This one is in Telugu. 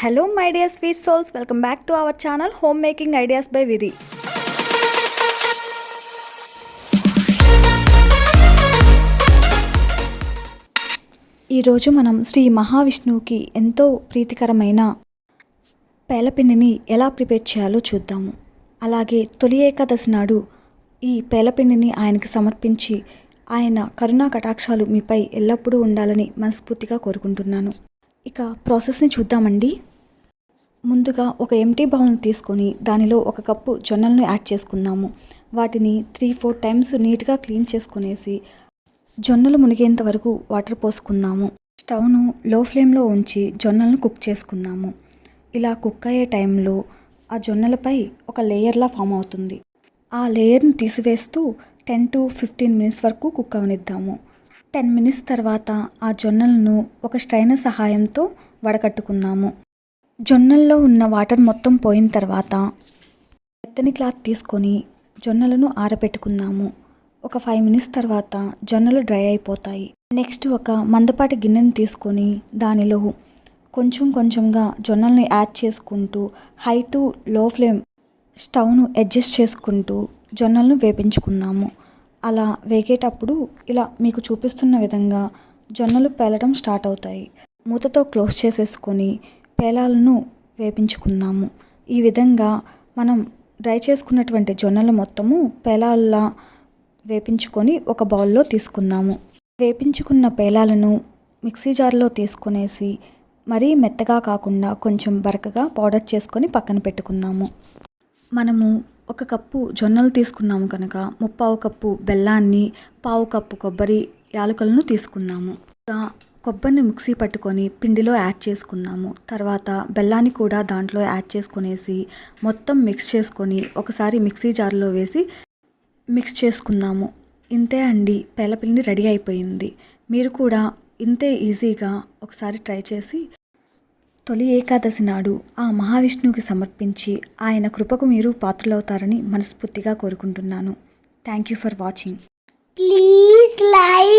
Hello my dear sweet souls welcome back to our channel home making ideas by Viri ఈరోజు మనం శ్రీ మహావిష్ణువుకి ఎంతో ప్రీతికరమైన పేలపిండిని ఎలా ప్రిపేర్ చేయాలో చూద్దాము. అలాగే తొలి ఏకాదశి నాడు ఈ పేలపిండిని ఆయనకి సమర్పించి ఆయన కరుణా కటాక్షాలు మీపై ఎల్లప్పుడూ ఉండాలని మనస్ఫూర్తిగా కోరుకుంటున్నాను. ఇక ప్రాసెస్ని చూద్దామండి. ముందుగా ఒక ఎంటీ బౌల్ని తీసుకొని దానిలో ఒక కప్పు జొన్నలను యాడ్ చేసుకుందాము. వాటిని త్రీ ఫోర్ టైమ్స్ నీట్గా క్లీన్ చేసుకునేసి జొన్నలు మునిగేంత వరకు వాటర్ పోసుకుందాము. స్టవ్ను లో ఫ్లేమ్లో ఉంచి జొన్నలను కుక్ చేసుకుందాము. ఇలా కుక్ అయ్యే టైంలో ఆ జొన్నలపై ఒక లేయర్లా ఫామ్ అవుతుంది. ఆ లేయర్ని తీసివేస్తూ టెన్ టు ఫిఫ్టీన్ మినిట్స్ వరకు కుక్ అవనిద్దాము. టెన్ మినిట్స్ తర్వాత ఆ జొన్నలను ఒక స్ట్రైనర్ సహాయంతో వడకట్టుకుందాము జొన్నల్లో ఉన్న వాటర్ మొత్తం పోయిన తర్వాత మెత్తని క్లాత్ తీసుకొని జొన్నలను ఆరబెట్టుకుందాము ఒక ఫైవ్ మినిట్స్ తర్వాత జొన్నలు డ్రై అయిపోతాయి. నెక్స్ట్ ఒక మందపాటి గిన్నెను తీసుకొని దానిలో కొంచెం కొంచెంగా జొన్నల్ని యాడ్ చేసుకుంటూ హై టు లో ఫ్లేమ్ స్టవ్ను అడ్జస్ట్ చేసుకుంటూ జొన్నలను వేపించుకుందాము అలా వేగేటప్పుడు ఇలా మీకు చూపిస్తున్న విధంగా జొన్నలు పేలడం స్టార్ట్ అవుతాయి. మూతతో క్లోజ్ చేసేసుకొని పేలాలను వేపించుకుందాము. ఈ విధంగా మనం డ్రై చేసుకున్నటువంటి జొన్నలు మొత్తము పేలాల్లా వేపించుకొని ఒక బౌల్లో తీసుకుందాము. వేపించుకున్న పేలాలను మిక్సీ జార్లో తీసుకునేసి మరీ మెత్తగా కాకుండా కొంచెం బరకగా పౌడర్ చేసుకొని పక్కన పెట్టుకుందాము. మనము ఒక కప్పు జొన్నలు తీసుకున్నాము కనుక ముప్పావు కప్పు బెల్లాన్ని పావు కప్పు కొబ్బరి యాలకులను తీసుకున్నాము. కొబ్బరిని మిక్సీ పట్టుకొని పిండిలో యాడ్ చేసుకున్నాము. తర్వాత బెల్లాన్ని కూడా దాంట్లో యాడ్ చేసుకునేసి మొత్తం మిక్స్ చేసుకొని ఒకసారి మిక్సీ జార్లో వేసి మిక్స్ చేసుకున్నాము. ఇంతే అండి పేలపిండి రెడీ అయిపోయింది. మీరు కూడా ఇంతే ఈజీగా ఒకసారి ట్రై చేసి తొలి ఏకాదశి నాడు ఆ మహావిష్ణువుకి సమర్పించి ఆయన కృపకు మీరు పాత్రలవుతారని మనస్ఫూర్తిగా కోరుకుంటున్నాను. Thank you for watching please like